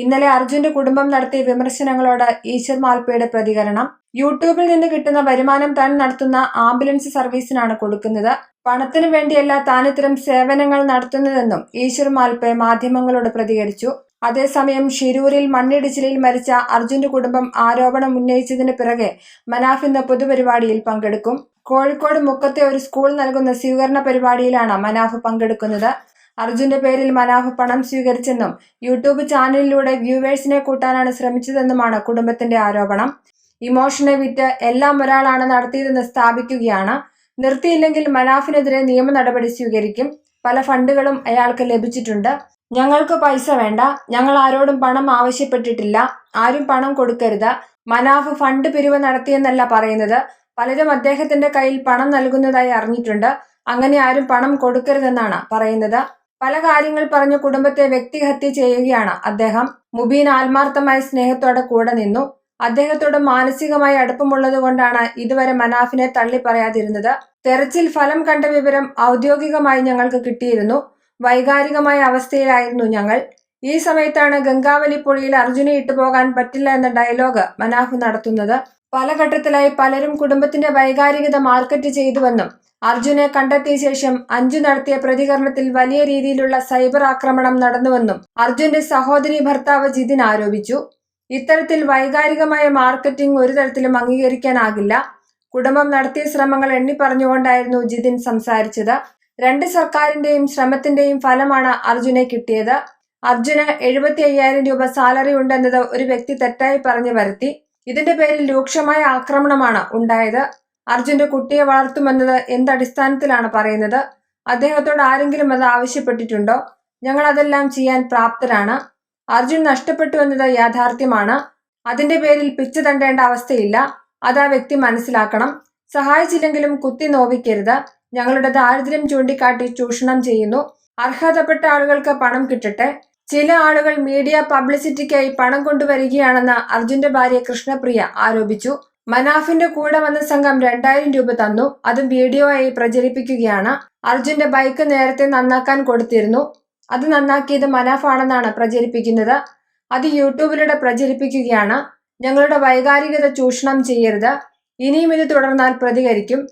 ഇന്നലെ അർജുന്റെ കുടുംബം നടത്തിയ വിമർശനങ്ങളോട് ഈശ്വർ മാൽപ്പയുടെ പ്രതികരണം. യൂട്യൂബിൽ നിന്ന് കിട്ടുന്ന വരുമാനം താൻ നടത്തുന്ന ആംബുലൻസ് സർവീസിനാണ് കൊടുക്കുന്നത്. പണത്തിനു വേണ്ടിയല്ല താൻ ഇത്തരം സേവനങ്ങൾ നടത്തുന്നതെന്നും ഈശ്വർ മാൽപ്പെ മാധ്യമങ്ങളോട് പ്രതികരിച്ചു. അതേസമയം ഷിരൂരിൽ മണ്ണിടിച്ചിലിൽ മരിച്ച അർജുന്റെ കുടുംബം ആരോപണം ഉന്നയിച്ചതിന് പിറകെ മനാഫ് ഇന്ന് പൊതുപരിപാടിയിൽ പങ്കെടുക്കും. കോഴിക്കോട് മുക്കത്തെ ഒരു സ്കൂൾ നൽകുന്ന സ്വീകരണ പരിപാടിയിലാണ് മനാഫ് പങ്കെടുക്കുന്നത്. അർജുന്റെ പേരിൽ മനാഫ് പണം സ്വീകരിച്ചെന്നും യൂട്യൂബ് ചാനലിലൂടെ വ്യൂവേഴ്സിനെ കൂട്ടാനാണ് ശ്രമിച്ചതെന്നുമാണ് കുടുംബത്തിന്റെ ആരോപണം. ഇമോഷനെ വിറ്റ് എല്ലാം ഒരാളാണ് നടത്തിയതെന്ന് സ്ഥാപിക്കുകയാണ്. നിർത്തിയില്ലെങ്കിൽ മനാഫിനെതിരെ നിയമ നടപടി സ്വീകരിക്കും. പല ഫണ്ടുകളും അയാൾക്ക് ലഭിച്ചിട്ടുണ്ട്. ഞങ്ങൾക്ക് പൈസ വേണ്ട. ഞങ്ങൾ ആരോടും പണം ആവശ്യപ്പെട്ടിട്ടില്ല. ആരും പണം കൊടുക്കരുത്. മനാഫ് ഫണ്ട് പിരിവ് നടത്തിയെന്നല്ല പറയുന്നത്. പലരും അദ്ദേഹത്തിന്റെ കയ്യിൽ പണം നൽകുന്നതായി അറിഞ്ഞിട്ടുണ്ട്. അങ്ങനെ ആരും പണം കൊടുക്കരുതെന്നാണ് പറയുന്നത്. പല കാര്യങ്ങൾ പറഞ്ഞ് കുടുംബത്തെ വ്യക്തിഹത്യ ചെയ്യുകയാണ് അദ്ദേഹം. മുബീൻ ആത്മാർത്ഥമായ സ്നേഹത്തോടെ കൂടെ നിന്നു. അദ്ദേഹത്തോട് മാനസികമായി അടുപ്പമുള്ളത് കൊണ്ടാണ് ഇതുവരെ മനാഫിനെ തള്ളി പറയാതിരുന്നത്. തെരച്ചിൽ ഫലം കണ്ട വിവരം ഔദ്യോഗികമായി ഞങ്ങൾക്ക് കിട്ടിയിരുന്നു. വൈകാരികമായ അവസ്ഥയിലായിരുന്നു ഞങ്ങൾ. ഈ സമയത്താണ് ഗംഗാവലി പുഴയിൽ അർജുനെ ഇട്ടുപോകാൻ പറ്റില്ല എന്ന ഡയലോഗ് മനാഫ് നടത്തുന്നത്. പല ഘട്ടത്തിലായി പലരും കുടുംബത്തിന്റെ വൈകാരികത മാർക്കറ്റ് ചെയ്തുവെന്നും അർജുനെ കണ്ടെത്തിയ ശേഷം അഞ്ജു നടത്തിയ പ്രതികരണത്തിൽ വലിയ രീതിയിലുള്ള സൈബർ ആക്രമണം നടന്നുവെന്നും അർജുന്റെ സഹോദരി ഭർത്താവ് ജിതിൻ ആരോപിച്ചു. ഇത്തരത്തിൽ വൈകാരികമായ മാർക്കറ്റിംഗ് ഒരു തരത്തിലും അംഗീകരിക്കാനാകില്ല. കുടുംബം നടത്തിയ ശ്രമങ്ങൾ എണ്ണി പറഞ്ഞുകൊണ്ടായിരുന്നു ജിതിൻ സംസാരിച്ചത്. രണ്ട് സർക്കാരിന്റെയും ശ്രമത്തിന്റെയും ഫലമാണ് അർജുനെ കിട്ടിയത്. അർജുന് എഴുപത്തി അയ്യായിരം രൂപ സാലറി ഉണ്ടെന്നത് ഒരു വ്യക്തി തെറ്റായി പറഞ്ഞു വരുത്തി. ഇതിന്റെ പേരിൽ രൂക്ഷമായ ആക്രമണമാണ് ഉണ്ടായത്. അർജുന്റെ കുട്ടിയെ വളർത്തുമെന്നത് എന്തടിസ്ഥാനത്തിലാണ് പറയുന്നത്? അദ്ദേഹത്തോട് ആരെങ്കിലും അത് ആവശ്യപ്പെട്ടിട്ടുണ്ടോ? ഞങ്ങൾ അതെല്ലാം ചെയ്യാൻ പ്രാപ്തരാണ്. അർജുൻ നഷ്ടപ്പെട്ടു എന്നത് യാഥാർത്ഥ്യമാണ്. അതിന്റെ പേരിൽ പിച്ചു തണ്ടേണ്ട അവസ്ഥയില്ല. അത് ആ വ്യക്തി മനസ്സിലാക്കണം. സഹായിച്ചില്ലെങ്കിലും കുത്തി നോവിക്കരുത്. ഞങ്ങളുടെ ദാരിദ്ര്യം ചൂണ്ടിക്കാട്ടി ചൂഷണം ചെയ്യുന്നു. അർഹതപ്പെട്ട ആളുകൾക്ക് പണം കിട്ടട്ടെ. ചില ആളുകൾ മീഡിയ പബ്ലിസിറ്റിക്കായി പണം കൊണ്ടുവരികയാണെന്ന് അർജുന്റെ ഭാര്യ കൃഷ്ണപ്രിയ ആരോപിച്ചു. മനാഫിന്റെ കൂടെ വന്ന സംഘം രണ്ടായിരം രൂപ തന്നു. അതും വീഡിയോ ആയി പ്രചരിപ്പിക്കുകയാണ്. അർജുന്റെ ബൈക്ക് നേരത്തെ നന്നാക്കാൻ കൊടുത്തിരുന്നു. അത് നന്നാക്കിയത് മനാഫാണെന്നാണ് പ്രചരിപ്പിക്കുന്നത്. അത് യൂട്യൂബിലൂടെ പ്രചരിപ്പിക്കുകയാണ്. ഞങ്ങളുടെ വൈകാരികത ചൂഷണം ചെയ്യരുത്. ഇനിയും ഇത് തുടർന്നാൽ പ്രതികരിക്കും.